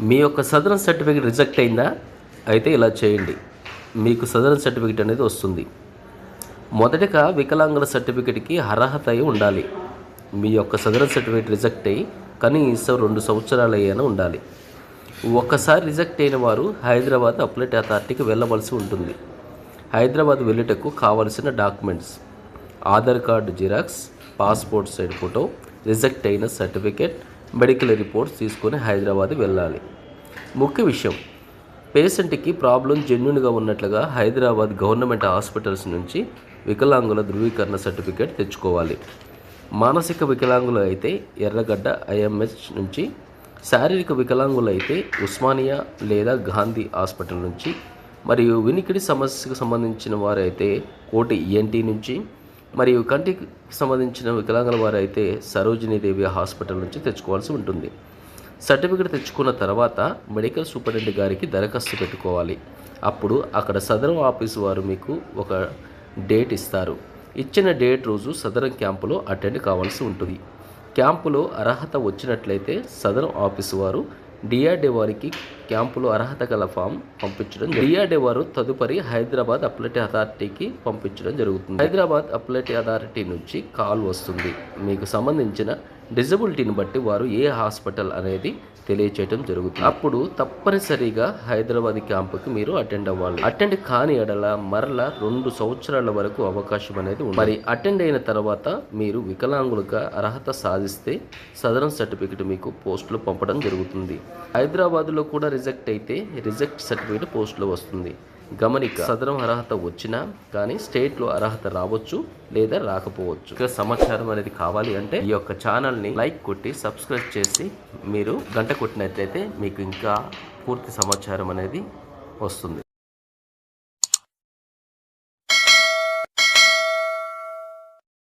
మీ యొక్క southern certificate reject అయిందా? అయితే ఇలా చేయండి. మీకు సదరన్ సర్టిఫికేట్ అనేది వస్తుంది. మొదటగా వికలాంగుల సర్టిఫికేట్కి అర్హత అయి ఉండాలి. మీ యొక్క సదరన్ సర్టిఫికేట్ రిజెక్ట్ అయ్యి కనీసం రెండు సంవత్సరాలు అయ్యాన ఉండాలి. ఒక్కసారి రిజెక్ట్ అయిన వారు హైదరాబాద్ అప్లెట్ అథారిటీకి వెళ్ళవలసి ఉంటుంది. హైదరాబాద్ వెళ్ళుటకు కావలసిన documents. Aadhaar card xerox passport size photo reject అయిన సర్టిఫికేట్ మెడికల్ రిపోర్ట్స్ తీసుకొని హైదరాబాద్ వెళ్ళాలి. ముఖ్య విషయం పేషెంట్కి ప్రాబ్లం జెన్యున్గా ఉన్నట్లుగా హైదరాబాద్ గవర్నమెంట్ హాస్పిటల్స్ నుంచి వికలాంగుల ధృవీకరణ సర్టిఫికేట్ తెచ్చుకోవాలి. మానసిక వికలాంగులు అయితే ఎర్రగడ్డ ఐఎంహెచ్ నుంచి శారీరక వికలాంగులు అయితే ఉస్మానియా లేదా గాంధీ హాస్పిటల్ నుంచి మరియు వినికిడి సమస్యకు సంబంధించిన వారైతే కోటి ఈఎన్టీ నుంచి మరియు కంటికి సంబంధించిన వికలాంగుల వారైతే సరోజినీదేవి హాస్పిటల్ నుంచి తెచ్చుకోవాల్సి ఉంటుంది. సర్టిఫికేట్ తెచ్చుకున్న తర్వాత మెడికల్ సూపరింటెండెంట్ గారికి దరఖాస్తు పెట్టుకోవాలి. అప్పుడు అక్కడ సదరం ఆఫీసు వారు మీకు ఒక డేట్ ఇస్తారు. ఇచ్చిన డేట్ రోజు సదరం క్యాంపులో అటెండ్ కావాల్సి ఉంటుంది. క్యాంపులో అర్హత వచ్చినట్లయితే సదరం ఆఫీసు వారు డిఆర్డీ వారికి క్యాంపులో అర్హత గల ఫామ్ పంపించడం డిఆర్డీ వారు తదుపరి హైదరాబాద్ అప్లెట్ అథారిటీకి పంపించడం జరుగుతుంది. హైదరాబాద్ అప్లెట్ అథారిటీ నుంచి కాల్ వస్తుంది. మీకు సంబంధించిన డిజబిలిటీని బట్టి వారు ఏ హాస్పిటల్ అనేది తెలియచేయడం జరుగుతుంది. అప్పుడు తప్పనిసరిగా హైదరాబాద్ క్యాంపుకి మీరు అటెండ్ అవ్వాలి. అటెండ్ కాని ఎడల మరల రెండు సంవత్సరాల వరకు అవకాశం అనేది ఉంది మరి అటెండ్ అయిన తర్వాత మీరు వికలాంగులుగా అర్హత సాధిస్తే సదరన్ సర్టిఫికెట్ మీకు పోస్టులు పంపడం జరుగుతుంది. హైదరాబాద్లో కూడా రిజెక్ట్ అయితే రిజెక్ట్ సర్టిఫికెట్ పోస్టులో వస్తుంది. గమనిక. సదరం అర్హత వచ్చినా కానీ స్టేట్లో అర్హత రావచ్చు లేదా రాకపోవచ్చు. ఇక సమాచారం అనేది కావాలి అంటే ఈ యొక్క ఛానల్ని లైక్ కొట్టి సబ్స్క్రైబ్ చేసి మీరు గంట కొట్టినట్లయితే మీకు ఇంకా పూర్తి సమాచారం అనేది వస్తుంది.